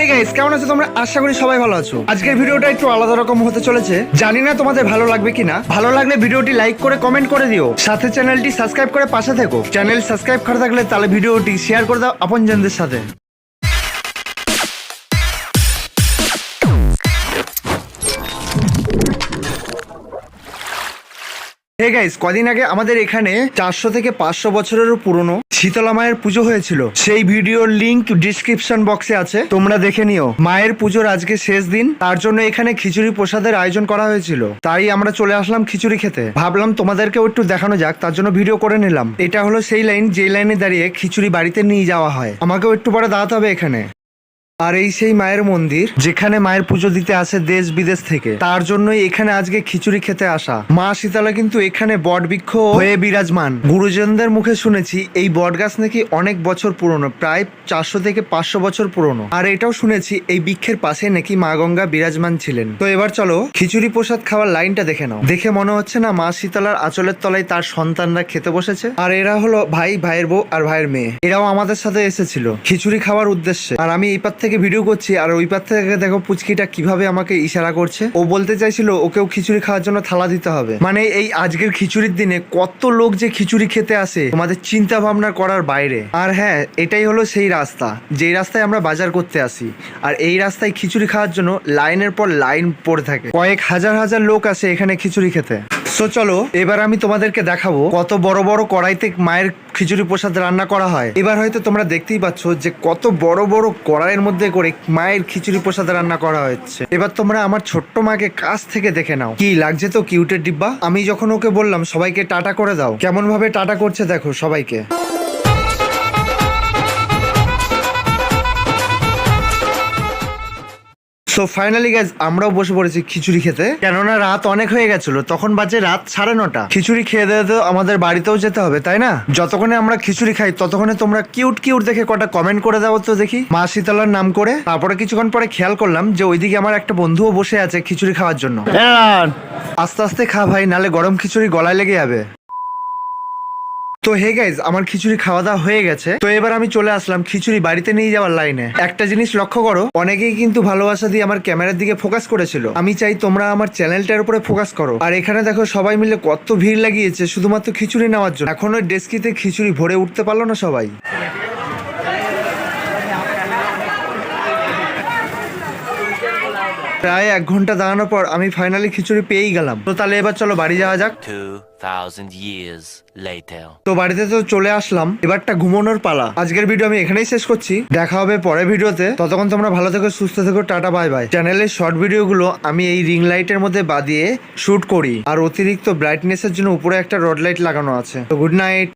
Hey guys কেমন আছো তোমরা? আশা করি সবাই ভালো আছো। আজকের ভিডিওটা একটু আলাদা রকম হতে চলেছে। জানি না তোমাদের ভালো লাগবে কিনা। ভালো লাগলে ভিডিওটি লাইক করে কমেন্ট করে দিও। সাথে চ্যানেলটি সাবস্ক্রাইব করে পাশে থেকো। চ্যানেল সাবস্ক্রাইব করা থাকলে তাহলে ভিডিওটি শেয়ার করে দাও আপনজনদের সাথে। হে গাইস কদিন আগে আমাদের এখানে চারশো থেকে পাঁচশো বছরেরও পুরনো শীতলা মায়ের পুজো হয়েছিল। সেই ভিডিওর লিংক ডিসক্রিপশন বক্সে আছে। তোমরা দেখে নিও। মায়ের পুজোর আজকে শেষ দিন, তার জন্য এখানে খিচুড়ি প্রসাদের আয়োজন করা হয়েছিল। তাই আমরা চলে আসলাম খিচুড়ি খেতে। ভাবলাম তোমাদেরকেও একটু দেখানো যাক, তার জন্য ভিডিও করে নিলাম। এটা হলো সেই লাইন যে লাইনে দাঁড়িয়ে খিচুড়ি বাড়িতে নিয়ে যাওয়া হয়। আমাকেও একটু পরে দাঁড়াতে হবে এখানে। আর এই সেই মায়ের মন্দির, যেখানে মায়ের পুজো দিতে আসে দেশ বিদেশ থেকে। তার জন্যই এখানে আজকে খিচুড়ি খেতে আসা। মা শীতলা কিন্তু এখানে বট বৃক্ষ হয়ে বিরাজমান। গুরুজনদের মুখে শুনেছি, এই বট গাছ নাকি অনেক বছর পুরনো, প্রায় চারশো থেকে পাঁচশো বছর পুরনো। আর এটাও শুনেছি, এই বৃক্ষের পাশে নাকি মা গঙ্গা বিরাজমান ছিলেন। তো এবার চলো, খিচুড়ি প্রসাদ খাওয়ার লাইনটা দেখে নাও। দেখে মনে হচ্ছে না মা শীতলার আঁচলের তলায় তার সন্তানরা খেতে বসেছে। আর এরা হলো ভাই, ভাইয়ের বউ আর ভাইয়ের মেয়ে। এরাও আমাদের সাথে এসেছিল, খিচুড়ি খাওয়ার উদ্দেশ্যে। আর আমি এই পার থেকে ভিডিও করছি, আর ওই পার থেকে দেখো পুচকিটা কীভাবে আমাকে ইশারা করছে। ও বলতে চাইছিল ওকেও খিচুড়ি খাওয়ার জন্য থালা দিতে হবে। মানে এই আজকের খিচুড়ির দিনে কত লোক যে খিচুড়ি খেতে আসে, তোমাদের চিন্তা ভাবনা করার বাইরে। আর হ্যাঁ এটাই হলো সেই রাস্তা। যেই রাস্তায় আমরা বাজার করতে আসি, আর এই রাস্তায় খিচুড়ি খাওয়ার জন্য লাইনের পর লাইন পড়ে থাকে। কয়েক হাজার হাজার লোক আসে এখানে খিচুড়ি খেতে। সো চলো, এবার আমি তোমাদেরকে দেখাবো কত বড় বড় কড়াইতে মায়ের খিচুড়ি প্রসাদ রান্না করা হয়। এবার হয়তো তোমরা দেখতেই পাচ্ছ যে কত বড় বড় কড়াইয়ের মধ্যে করে মায়ের খিচুড়ি প্রসাদ রান্না করা হচ্ছে। এবার তোমরা আমার ছোট্ট মাকে কাছ থেকে দেখে নাও। কি লাগছে তো কিউটের ডিব্বা? আমি যখন ওকে বললাম, সবাইকে টাটা করে দাও। কেমন ভাবে টাটা করছে দেখো সবাইকে। সো ফাইনালি গাইজ আমরাও বসে পড়েছি খিচুড়ি খেতে। কেননা রাত অনেক হয়ে গেছিল তখন বাজে রাত সাড়ে নটা। খিচুড়ি খেয়ে দিয়ে তো আমাদের বাড়িতেও যেতে হবে তাই না? যতক্ষণে আমরা খিচুড়ি খাই ততক্ষণে তোমরা কিউট কিউট দেখে কটা কমেন্ট করে দাও তো দেখি। মা শীতলার নাম করে তারপরে কিছুক্ষণ পরে খেয়াল করলাম যে ওইদিকে আমার একটা বন্ধুও বসে আছে খিচুড়ি খাওয়ার জন্য। আস্তে আস্তে খা ভাই নালে গরম খিচুড়ি গলায় লেগে যাবে। তো হে গাইজ আমার খিচুড়ি খাওয়া দাওয়া হয়ে গেছে। তো এবার আমি চলে আসলাম খিচুড়ি বাড়িতে নিয়ে যাওয়ার লাইনে একটা জিনিস লক্ষ্য করো, অনেকেই কিন্তু ভালোবাসা দিয়ে আমার ক্যামেরার দিকে ফোকাস করেছিল। আমি চাই তোমরা আমার চ্যানেলটার উপরে ফোকাস করো। আর এখানে দেখো সবাই মিলে কত ভিড় লাগিয়েছে, শুধুমাত্র খিচুড়ি নেওয়ার জন্য। এখন ওই ডেস্কিতে খিচুড়ি ভরে উঠতে পারল না সবাই। প্রায় এক ঘণ্টা দাঁড়ানোর পর আমি ফাইনালি খিচুড়ি পেয়েই গেলাম। তো তাহলে এবার চলো বাড়ি যাওয়া যাক। 2,000 years later. তো বাড়িতে তো চলে আসলাম এবারটা ঘুমানোর পালা। আজকের ভিডিও আমি এখানেই শেষ করছি। দেখা হবে পরের ভিডিওতে ততক্ষণ তোমরা ভালো থেকো সুস্থ থেকো টাটা বাই বাই চ্যানেলের শর্ট ভিডিওগুলো আমি এই রিং লাইটের মধ্যে বাদিয়ে শুট করি। আর অতিরিক্ত ব্রাইটনেসের জন্য উপরে একটা রড লাইট লাগানো আছে। তো গুড নাইট